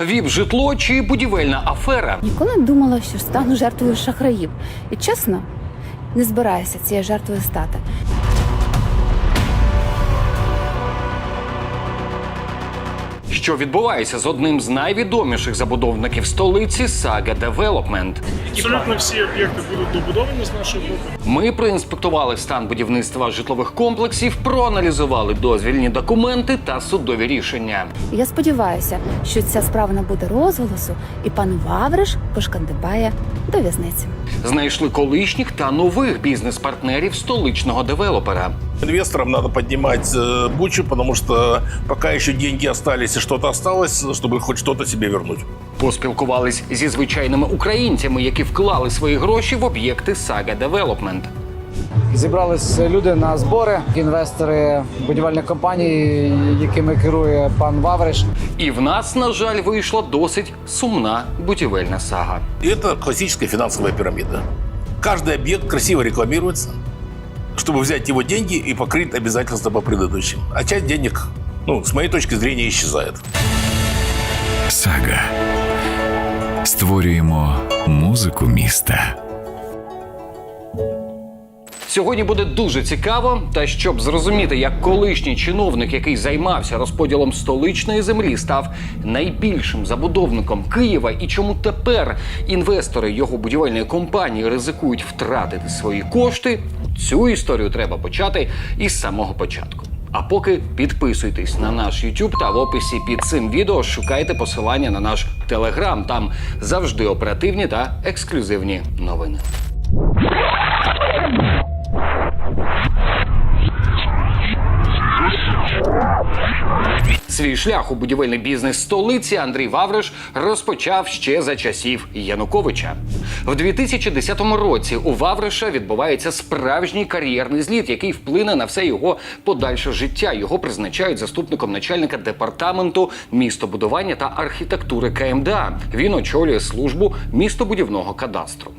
Віп житло чи будівельна афера. Ніколи не думала, що стану жертвою шахраїв. І чесно, не збираюся цією жертвою стати. Що відбувається з одним з найвідоміших забудовників столиці Saga Development. Абсолютно всі об'єкти будуть добудовані з нашого боку. Ми проінспектували стан будівництва житлових комплексів, проаналізували дозвільні документи та судові рішення. Я сподіваюся, що ця справа набуде розголосу, і пан Вавриш пошкандибає до в'язниці. Знайшли колишніх та нових бізнес-партнерів столичного девелопера. Инвесторам надо поднимать э, бучу, потому что пока еще деньги остались и что-то осталось, чтобы хоть что-то себе вернуть. Поспілкувались зі звичайними українцями, які вклали свої гроші в об'єкти Saga Development. Зібрались люди на збори, інвестори будівельних компаній, якими керує пан Вавриш. І в нас, на жаль, вийшла досить сумна будівельна сага. И это классическая финансовая пирамида. Каждый объект красиво рекламируется, чтобы взять его деньги и покрыть обязательства по предыдущим. А часть денег, ну, с моей точки зрения, исчезает. Сага. Створюємо музику міста. Сьогодні буде дуже цікаво. Та щоб зрозуміти, як колишній чиновник, який займався розподілом столичної землі, став найбільшим забудовником Києва, і чому тепер інвестори його будівельної компанії ризикують втратити свої кошти. Цю історію треба почати із самого початку. А поки підписуйтесь на наш YouTube та в описі під цим відео шукайте посилання на наш Telegram. Там завжди оперативні та ексклюзивні новини. Свій шлях у будівельний бізнес столиці Андрій Вавриш розпочав ще за часів Януковича. В 2010 році у Вавриша відбувається справжній кар'єрний зліт, який вплине на все його подальше життя. Його призначають заступником начальника департаменту містобудування та архітектури КМДА. Він очолює службу містобудівного кадастру.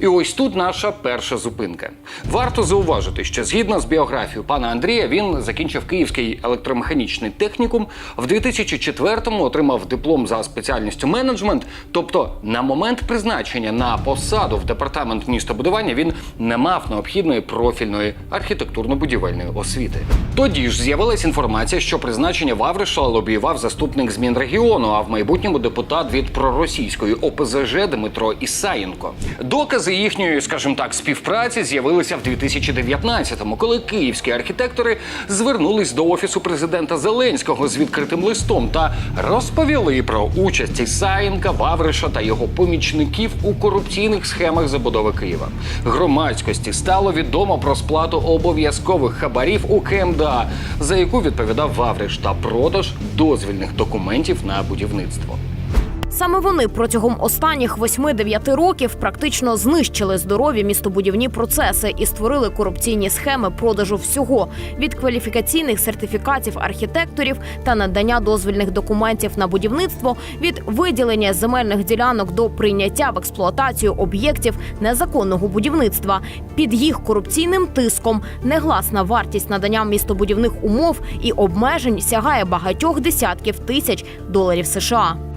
І ось тут наша перша зупинка. Варто зауважити, що згідно з біографією пана Андрія, він закінчив Київський електромеханічний технікум. В 2004-му отримав диплом за спеціальністю менеджмент. Тобто, на момент призначення на посаду в департамент містобудування він не мав необхідної профільної архітектурно-будівельної освіти. Тоді ж з'явилася інформація, що призначення Вавриша лобіював заступник з Мінрегіону, а в майбутньому депутат від проросійської ОПЗЖ Дмитро Ісаєнко. Докази їхньої, скажімо так, співпраці з'явилися в 2019-му, коли київські архітектори звернулись до офісу президента Зеленського з відкритим листом та розповіли про участь Ісаєнка, Вавриша та його помічників у корупційних схемах забудови Києва. Громадськості стало відомо про сплату обов'язкових хабарів у КМДА, за яку відповідав Вавриш та продаж дозвільних документів на будівництво. Саме вони протягом останніх 8-9 років практично знищили здорові містобудівні процеси і створили корупційні схеми продажу всього від кваліфікаційних сертифікатів архітекторів та надання дозвільних документів на будівництво від виділення земельних ділянок до прийняття в експлуатацію об'єктів незаконного будівництва. Під їх корупційним тиском негласна вартість надання містобудівних умов і обмежень сягає багатьох десятків тисяч доларів США.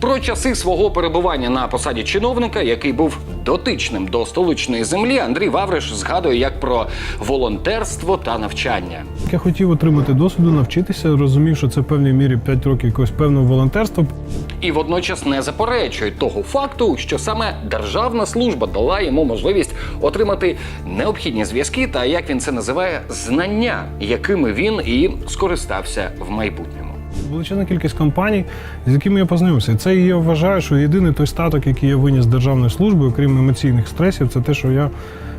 Про часи свого перебування на посаді чиновника, який був дотичним до столичної землі, Андрій Вавриш згадує як про волонтерство та навчання. Я хотів отримати досвіду, навчитися, розумів, що це в певній мірі 5 років якогось певного волонтерства. І водночас не заперечує того факту, що саме державна служба дала йому можливість отримати необхідні зв'язки та як він це називає знання, якими він і скористався в майбутньому. Величезна кількість компаній, з якими я познайомився. Це я вважаю, що єдиний той статок, який я виніс з державної служби, окрім емоційних стресів, це те, що я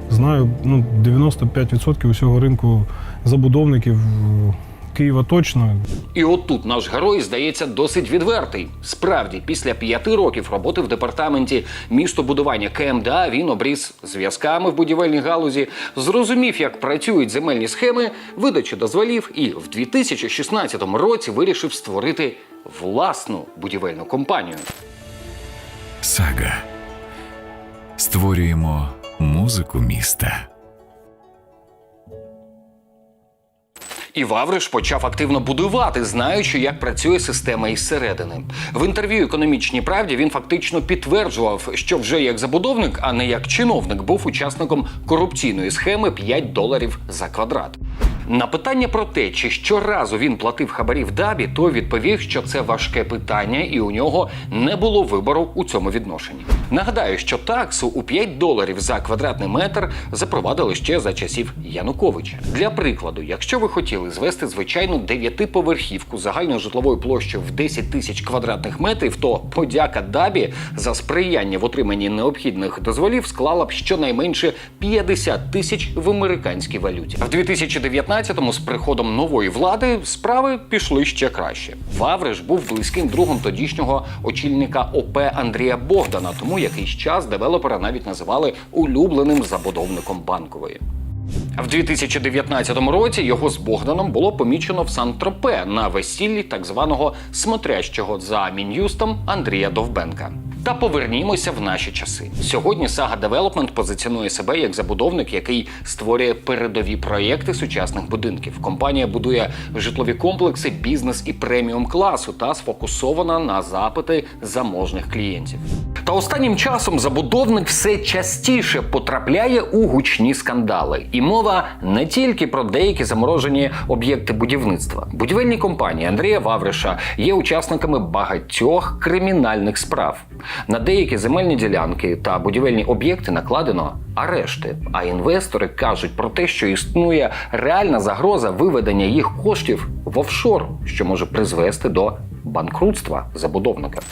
знаю ну, 95% усього ринку забудовників Києва точно. І отут наш герой здається досить відвертий. Справді, після п'яти років роботи в департаменті містобудування КМДА він обріз зв'язками в будівельній галузі, зрозумів, як працюють земельні схеми, видачі дозволів, і в 2016 році вирішив створити власну будівельну компанію. Сага. Створюємо музику міста. І Вавриш почав активно будувати, знаючи, як працює система із середини. В інтерв'ю економічній правді він фактично підтверджував, що вже як забудовник, а не як чиновник, був учасником корупційної схеми 5 доларів за квадрат. На питання про те, чи щоразу він платив хабарів дабі, то відповів, що це важке питання, і у нього не було вибору у цьому відношенні. Нагадаю, що таксу у 5 доларів за квадратний метр запровадили ще за часів Януковича. Для прикладу, якщо ви хотіли звести звичайну дев'ятиповерхівку загальною житловою площею в 10 тисяч квадратних метрів, то подяка дабі за сприяння в отриманні необхідних дозволів склала б щонайменше 50 тисяч в американській валюті. В 2019-му з приходом нової влади справи пішли ще краще. Вавриш був близьким другом тодішнього очільника ОП Андрія Богдана, тому якийсь час девелопера навіть називали улюбленим забудовником банкової. В 2019 році його з Богданом було помічено в Сан-Тропе на весіллі так званого смотрящого за мін'юстом Андрія Довбенка. Та повернімося в наші часи. Сьогодні Сага Девелопмент позиціонує себе як забудовник, який створює передові проєкти сучасних будинків. Компанія будує житлові комплекси, бізнес і преміум класу та сфокусована на запити заможних клієнтів. Та останнім часом забудовник все частіше потрапляє у гучні скандали. І мова не тільки про деякі заморожені об'єкти будівництва. Будівельні компанії Андрія Вавриша є учасниками багатьох кримінальних справ. На деякі земельні ділянки та будівельні об'єкти накладено арешти. А інвестори кажуть про те, що існує реальна загроза виведення їх коштів в офшор, що може призвести до банкрутства забудовника. –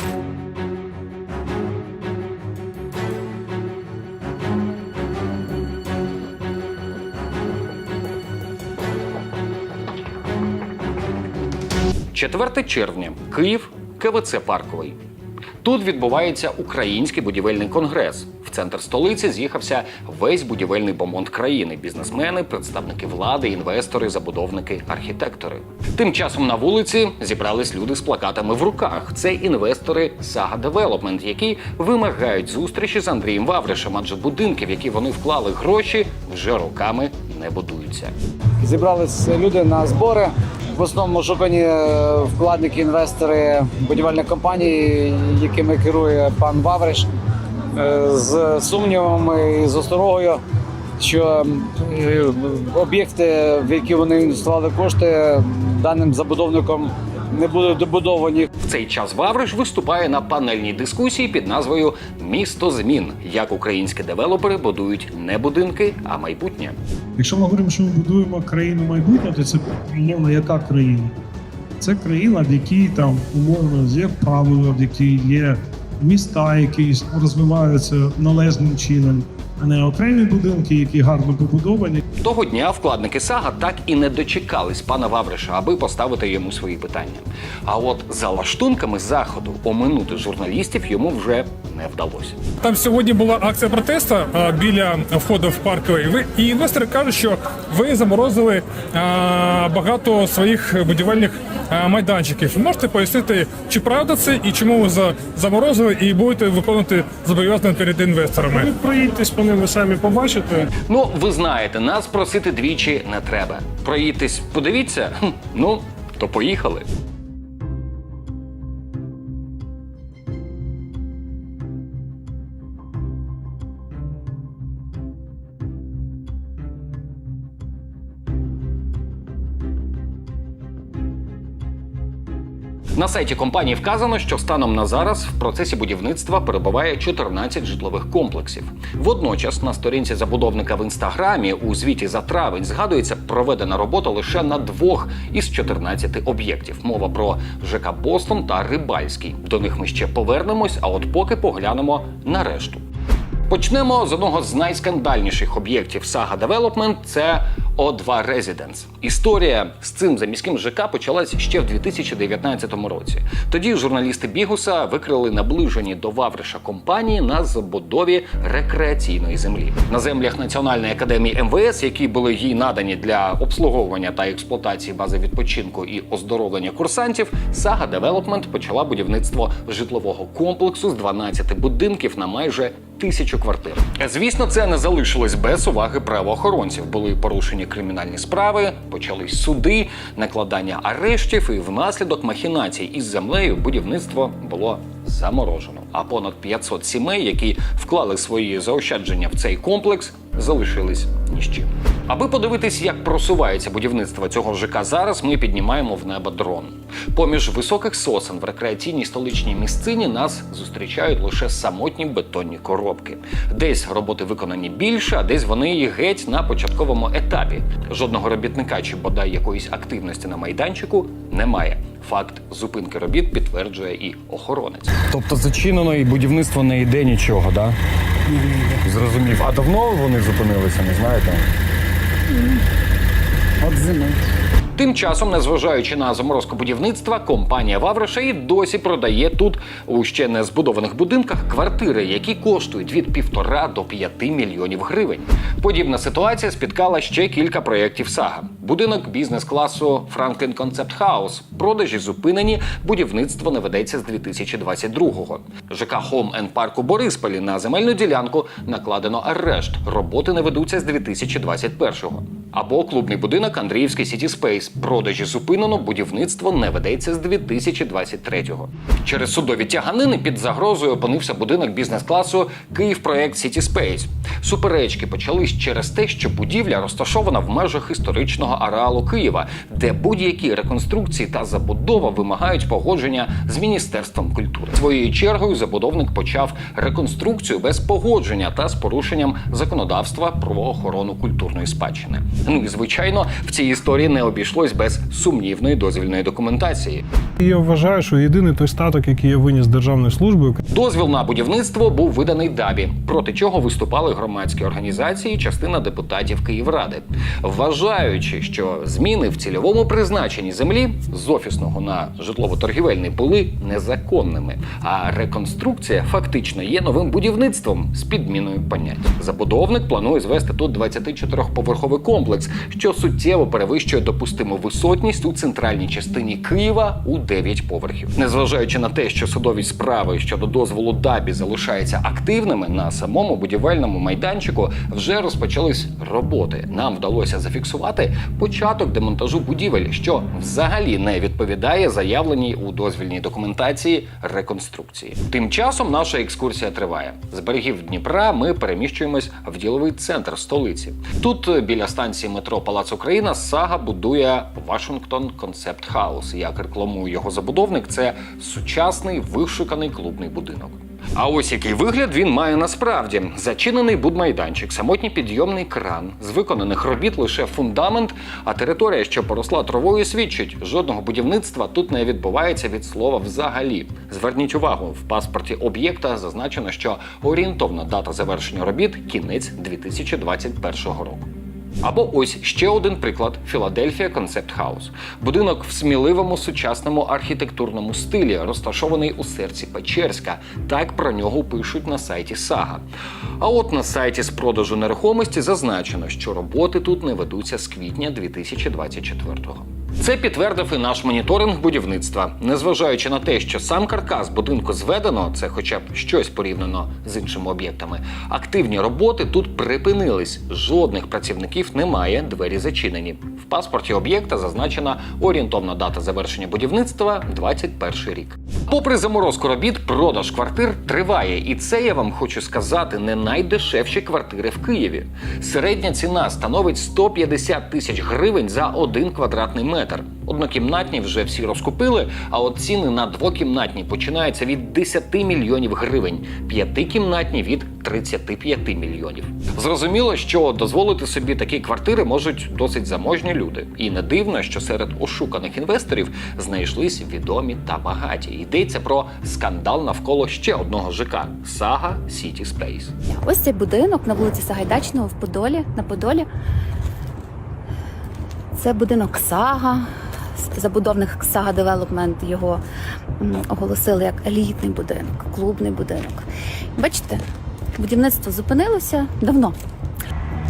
4 червня, Київ, КВЦ Парковий. Тут відбувається український будівельний конгрес. В центр столиці з'їхався весь будівельний бомонд країни: бізнесмени, представники влади, інвестори, забудовники, архітектори. Тим часом на вулиці зібрались люди з плакатами в руках. Це інвестори Saga Development, які вимагають зустрічі з Андрієм Вавришем, адже будинки, в які вони вклали гроші, вже роками не будуються. Зібрались люди на збори. В основному шукані е, вкладники, інвестори будівельних компаній, якими керує пан Вавриш, е, з сумнівами і з осторогою, що е, об'єкти, в які вони інвестували кошти, даним забудовником не будуть добудовані. В цей час Вавриш виступає на панельній дискусії під назвою Місто змін, як українські девелопери будують не будинки, а майбутнє. Якщо ми говоримо, що ми будуємо країну майбутнього, то це умовно яка країна? Це країна, в якій там умовно є правила, в якій є міста, які розвиваються належним чином, не окремі будинки, які гарно побудовані. Того дня вкладники Сага так і не дочекались пана Вавриша, аби поставити йому свої питання. А от за лаштунками заходу оминути журналістів йому вже не вдалося. Там сьогодні була акція протесту а, біля входу в парковий. Ви і інвестори кажуть, що ви заморозили а, багато своїх будівельних а, майданчиків. Можете пояснити, чи правда це і чому ви за- заморозили і будете виконувати зобов'язання перед інвесторами? Ви проїдьтесь по ним, ви самі побачите. Ну, ви знаєте, нас просити двічі не треба. Проїдьтесь, подивіться. Ну, то поїхали. На сайті компанії вказано, що станом на зараз в процесі будівництва перебуває 14 житлових комплексів. Водночас на сторінці забудовника в інстаграмі у звіті за травень згадується проведена робота лише на двох із 14 об'єктів. Мова про ЖК Бостон та Рибальський. До них ми ще повернемось, а от поки поглянемо на решту. Почнемо з одного з найскандальніших об'єктів Saga Development – це O2 Residence. Історія з цим заміським ЖК почалась ще в 2019 році. Тоді журналісти Бігуса викрили наближені до Вавриша компанії на забудові рекреаційної землі. На землях Національної академії МВС, які були їй надані для обслуговування та експлуатації бази відпочинку і оздоровлення курсантів, Saga Development почала будівництво житлового комплексу з 12 будинків на майже тисячу квартир. Звісно, це не залишилось без уваги правоохоронців. Були порушені кримінальні справи, почались суди, накладання арештів, і внаслідок махінацій із землею будівництво було заморожено. А понад 500 сімей, які вклали свої заощадження в цей комплекс, залишились ні з чим. Аби подивитись, як просувається будівництво цього ЖК зараз, ми піднімаємо в небо дрон. Поміж високих сосен в рекреаційній столичній місцині нас зустрічають лише самотні бетонні коробки. Десь роботи виконані більше, а десь вони і геть на початковому етапі. Жодного робітника чи бодай якоїсь активності на майданчику немає. Факт зупинки робіт підтверджує і охоронець. Тобто зачинено і будівництво не йде нічого, да? Зрозумів. А давно вони зупинилися, не знаєте? От зими. Тим часом, незважаючи на заморозку будівництва, компанія Вавриша і досі продає тут у ще не збудованих будинках квартири, які коштують від півтора до п'яти мільйонів гривень. Подібна ситуація спіткала ще кілька проєктів Сага. Будинок бізнес-класу Franklin Concept House. Продажі зупинені, будівництво не ведеться з 2022-го. ЖК Home and Park у Борисполі на земельну ділянку накладено арешт. Роботи не ведуться з 2021-го. Або клубний будинок Андріївський City Space. Продажі зупинено, будівництво не ведеться з 2023-го. Через судові тяганини під загрозою опинився будинок бізнес-класу Київпроект City Space. Суперечки почались через те, що будівля розташована в межах історичного ареалу Києва, де будь-які реконструкції та забудова вимагають погодження з міністерством культури. Своєю чергою забудовник почав реконструкцію без погодження та з порушенням законодавства про охорону культурної спадщини. Ну і звичайно, в цій історії не обійшлось без сумнівної дозвільної документації. Я вважаю, що єдиний той статок, який я виніс з державної служби, Дозвіл на будівництво був виданий ДАБі, проти чого виступали громадські організації, частина депутатів Київради, вважаючи, що зміни в цільовому призначенні землі з офісного на житлово-торгівельний були незаконними. А реконструкція фактично є новим будівництвом з підміною понять. Забудовник планує звести тут 24-поверховий комплекс, що суттєво перевищує допустиму висотність у центральній частині Києва у 9 поверхів. Незважаючи на те, що судові справи щодо дозволу ДАБі залишаються активними, на самому будівельному майданчику вже розпочались роботи. Нам вдалося зафіксувати початок демонтажу будівель, що взагалі не відповідає заявленій у дозвільній документації реконструкції. Тим часом наша екскурсія триває. З берегів Дніпра ми переміщуємось в діловий центр столиці. Тут е, біля станції метро Палац Україна сага будує Вашингтон Концепт Хаус. Як рекламує його забудовник, це сучасний вишуканий клубний будинок. А ось який вигляд він має насправді: зачинений будмайданчик, самотній підйомний кран, з виконаних робіт лише фундамент, а територія, що поросла травою, свідчить, жодного будівництва тут не відбувається від слова взагалі. Зверніть увагу, в паспорті об'єкта зазначено, що орієнтовна дата завершення робіт кінець 2021 року. Або ось ще один приклад Філадельфія Концепт Хаус. Будинок в сміливому сучасному архітектурному стилі, розташований у серці Печерська. Так про нього пишуть на сайті Сага. А от на сайті з продажу нерухомості зазначено, що роботи тут не ведуться з квітня 2024-го. Це підтвердив і наш моніторинг будівництва. Незважаючи на те, що сам каркас будинку зведено, це хоча б щось порівняно з іншими об'єктами. Активні роботи тут припинились. Жодних працівників немає, двері зачинені. В паспорті об'єкта зазначена орієнтовна дата завершення будівництва 21 рік. Попри заморозку робіт, продаж квартир триває, і це я вам хочу сказати не найдешевші квартири в Києві. Середня ціна становить 150 тисяч гривень за один квадратний метр. Однокімнатні вже всі розкупили, а от ціни на двокімнатні починаються від 10 мільйонів гривень, п'ятикімнатні від 35 мільйонів. Зрозуміло, що дозволити собі такі квартири можуть досить заможні люди. І не дивно, що серед ошуканих інвесторів знайшлись відомі та багаті. Йдеться про скандал навколо ще одного ЖК Сага Сіті Спейс. Ось цей будинок на вулиці Сагайдачного в Подолі, на Подолі. Це будинок Сага. Забудовник Сага Девелопмент його оголосили як елітний будинок, клубний будинок. Бачите, будівництво зупинилося давно.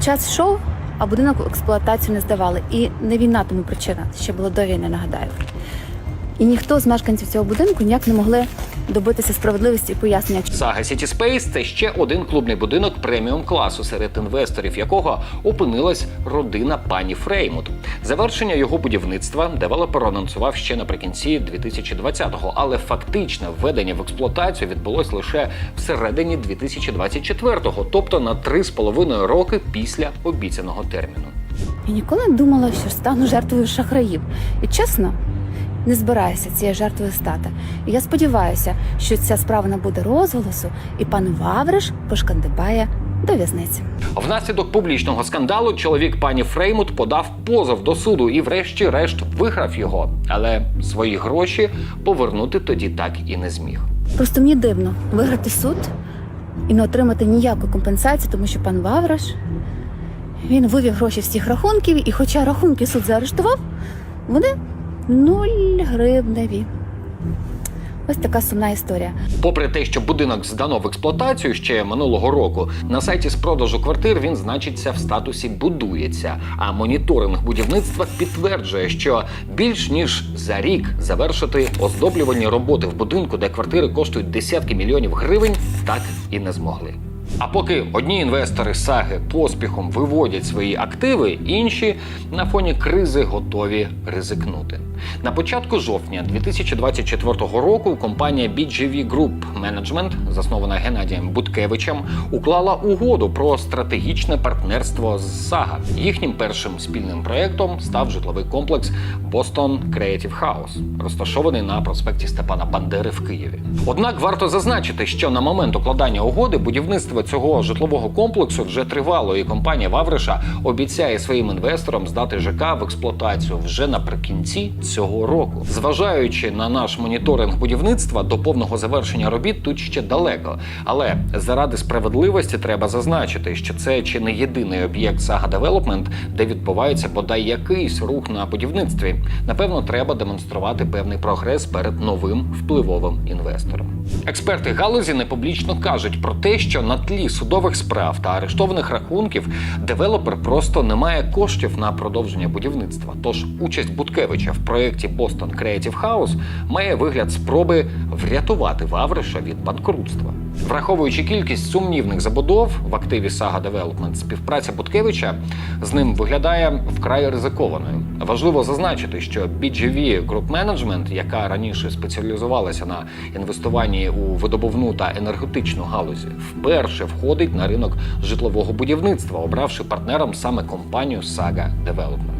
Час йшов, а будинок в експлуатацію не здавали. І не війна тому причина, ще було до війни, нагадаю. І ніхто з мешканців цього будинку ніяк не могли добитися справедливості і пояснення. Сага City Space – це ще один клубний будинок преміум класу, серед інвесторів якого опинилась родина пані Фреймут. Завершення його будівництва девелопер анонсував ще наприкінці 2020-го, але фактичне введення в експлуатацію відбулось лише всередині 2024-го, тобто на три з половиною роки після обіцяного терміну. І ніколи не думала, що стану жертвою шахраїв. І чесно, не збираюся цією жертвою стати. І я сподіваюся, що ця справа набуде розголосу, і пан Вавриш пошкандибає до в'язниці. Внаслідок публічного скандалу чоловік пані Фреймут подав позов до суду і, врешті-решт, виграв його. Але свої гроші повернути тоді так і не зміг. Просто мені дивно виграти суд і не отримати ніякої компенсації, тому що пан Вавраш він вивів гроші з всіх рахунків, і хоча рахунки суд заарештував, вони нуль гривневі. Ось така сумна історія. Попри те, що будинок здано в експлуатацію ще минулого року, на сайті з продажу квартир він значиться в статусі будується. А моніторинг будівництва підтверджує, що більш ніж за рік завершити оздоблювальні роботи в будинку, де квартири коштують десятки мільйонів гривень, так і не змогли. А поки одні інвестори саги поспіхом виводять свої активи, інші на фоні кризи готові ризикнути. На початку жовтня 2024 року компанія BGV Group Management, заснована Геннадієм Буткевичем, уклала угоду про стратегічне партнерство з Сага. Їхнім першим спільним проєктом став житловий комплекс Boston Creative House, розташований на проспекті Степана Бандери в Києві. Однак варто зазначити, що на момент укладання угоди будівництво цього житлового комплексу вже тривало, і компанія Вавриша обіцяє своїм інвесторам здати ЖК в експлуатацію вже наприкінці цього року. Зважаючи на наш моніторинг будівництва, до повного завершення робіт тут ще далеко. Але заради справедливості треба зазначити, що це чи не єдиний об'єкт Saga Development, де відбувається бодай якийсь рух на будівництві. Напевно, треба демонструвати певний прогрес перед новим впливовим інвестором. Експерти галузі непублічно кажуть про те, що на тлі судових справ та арештованих рахунків девелопер просто не має коштів на продовження будівництва. Тож участь Буткевича в проєкті Boston Creative House має вигляд спроби врятувати Вавриша від банкрутства. Враховуючи кількість сумнівних забудов в активі Saga Development, співпраця Буткевича з ним виглядає вкрай ризикованою. Важливо зазначити, що BGV Group Management, яка раніше спеціалізувалася на інвестуванні у видобувну та енергетичну галузі, вперше входить на ринок житлового будівництва, обравши партнером саме компанію Saga Development.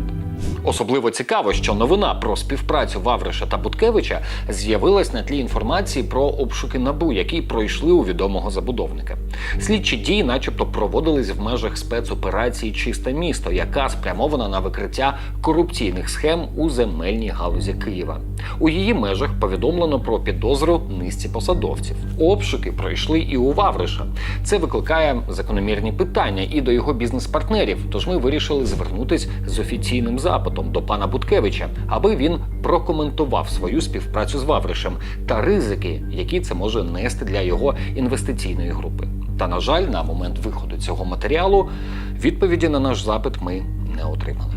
Особливо цікаво, що новина про співпрацю Вавриша та Буткевича з'явилась на тлі інформації про обшуки набу, які пройшли у відомого забудовника. Слідчі дії, начебто, проводились в межах спецоперації Чисте місто, яка спрямована на викриття корупційних схем у земельній галузі Києва. У її межах повідомлено про підозру низці посадовців. Обшуки пройшли і у Вавриша. Це викликає закономірні питання і до його бізнес-партнерів. Тож ми вирішили звернутись з офіційним запитом до пана Буткевича, аби він прокоментував свою співпрацю з Вавришем та ризики, які це може нести для його інвестиційної групи. Та на жаль, на момент виходу цього матеріалу відповіді на наш запит ми не отримали.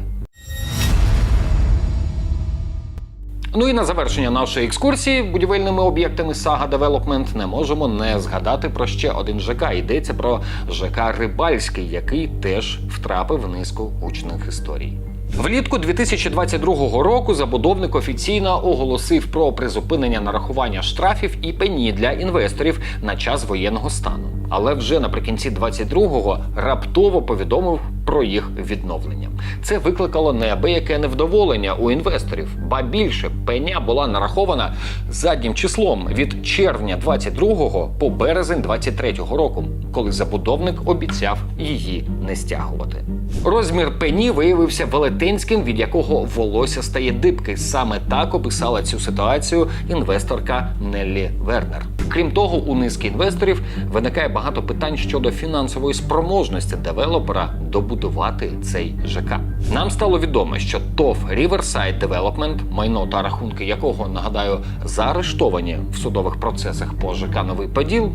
Ну і на завершення нашої екскурсії будівельними об'єктами Saga Development не можемо не згадати про ще один ЖК. Йдеться про ЖК Рибальський, який теж втрапив в низку гучних історій. Влітку 2022 року забудовник офіційно оголосив про призупинення нарахування штрафів і пені для інвесторів на час воєнного стану. Але вже наприкінці 22-го раптово повідомив про їх відновлення. Це викликало неабияке невдоволення у інвесторів, ба більше пеня була нарахована заднім числом від червня 22-го по березень 23-го року, коли забудовник обіцяв її не стягувати. Розмір пені виявився велетенським, від якого волосся стає дибки. Саме так описала цю ситуацію інвесторка Неллі Вернер. Крім того, у низки інвесторів виникає багато питань щодо фінансової спроможності девелопера добудувати цей ЖК. Нам стало відомо, що ТОВ Riverside Development, майно та рахунки якого нагадаю заарештовані в судових процесах по ЖК Новий Поділ,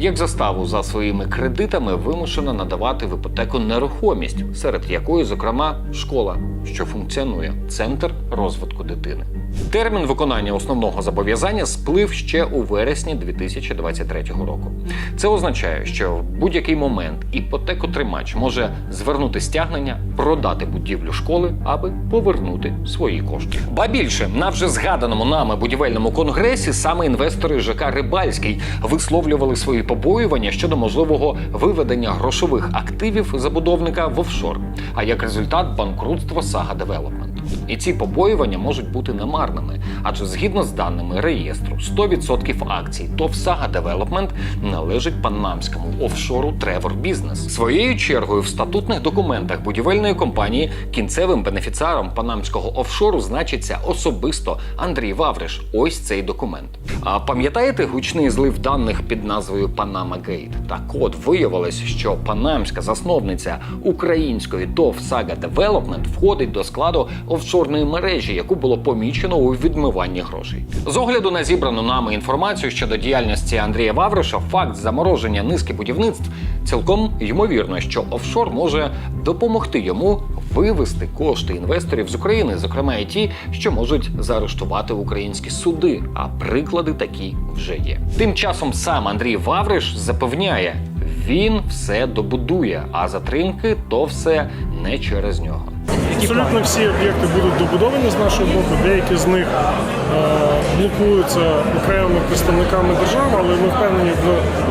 як заставу за своїми кредитами вимушено надавати в іпотеку нерухомість, серед якої, зокрема, школа що функціонує центр розвитку дитини. Термін виконання основного зобов'язання сплив ще у вересні 2023 року. Це означає, що в будь-який момент іпотекотримач може звернути стягнення, продати будівлю школи, аби повернути свої кошти. Ба більше на вже згаданому нами будівельному конгресі саме інвестори ЖК Рибальський висловлювали свої побоювання щодо можливого виведення грошових активів забудовника в офшор, а як результат банкрутства Сага Девелопмент. І ці побоювання можуть бути немарними, адже згідно з даними реєстру, 100% акцій ТОВ Сага Девелопмент належить панамському офшору Тревор Бізнес. Своєю чергою в статутних документах будівельної компанії кінцевим бенефіціаром панамського офшору значиться особисто Андрій Вавриш. Ось цей документ. А пам'ятаєте гучний злив даних під назвою Panama Gate? Так от виявилось, що панамська засновниця української ТОВ Saga Development входить до складу офшорної мережі, яку було помічено у відмиванні грошей. З огляду на зібрану нами інформацію щодо діяльності Андрія Вавриша, факт замороження низки будівництв цілком ймовірно, що офшор може допомогти йому вивести кошти інвесторів з України, зокрема і ті, що можуть заарештувати українські суди. А приклади такі вже є. Тим часом сам Андрій Вавриш запевняє, він все добудує, а затримки то все не через нього. Абсолютно всі об'єкти будуть добудовані з нашого боку. Деякі з них е, блокуються окремими представниками держави, але ми впевнені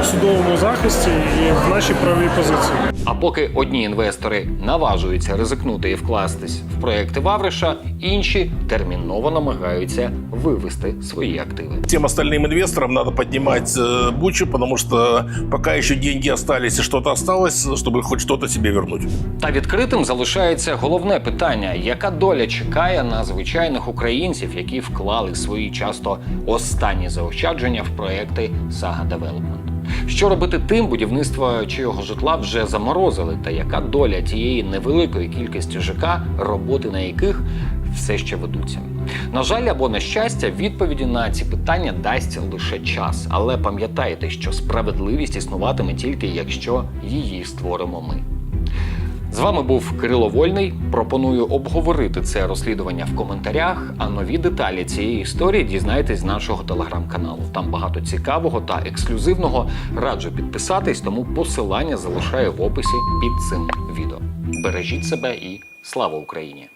в судовому захисті і в нашій правовій позиції. А поки одні інвестори наважуються ризикнути і вкластись в проекти Вавриша, інші терміново намагаються вивести свої активи. Тем остальным инвесторам надо поднимать э, бучу, потому что пока еще деньги остались и что-то осталось, чтобы хоть что-то себе вернуть. Та відкритим залишається головне питання: яка доля чекає на звичайних українців, які вклали свої часто останні заощадження в проекти Saga Development? Що робити тим, будівництво чийого житла вже заморозили, та яка доля тієї невеликої кількості ЖК, роботи на яких все ще ведуться? На жаль, або на щастя, відповіді на ці питання дасть лише час. Але пам'ятайте, що справедливість існуватиме тільки якщо її створимо ми. З вами був Кирило Вольний. Пропоную обговорити це розслідування в коментарях. А нові деталі цієї історії дізнайтесь з нашого телеграм-каналу. Там багато цікавого та ексклюзивного. Раджу підписатись, тому посилання залишаю в описі під цим відео. Бережіть себе і слава Україні!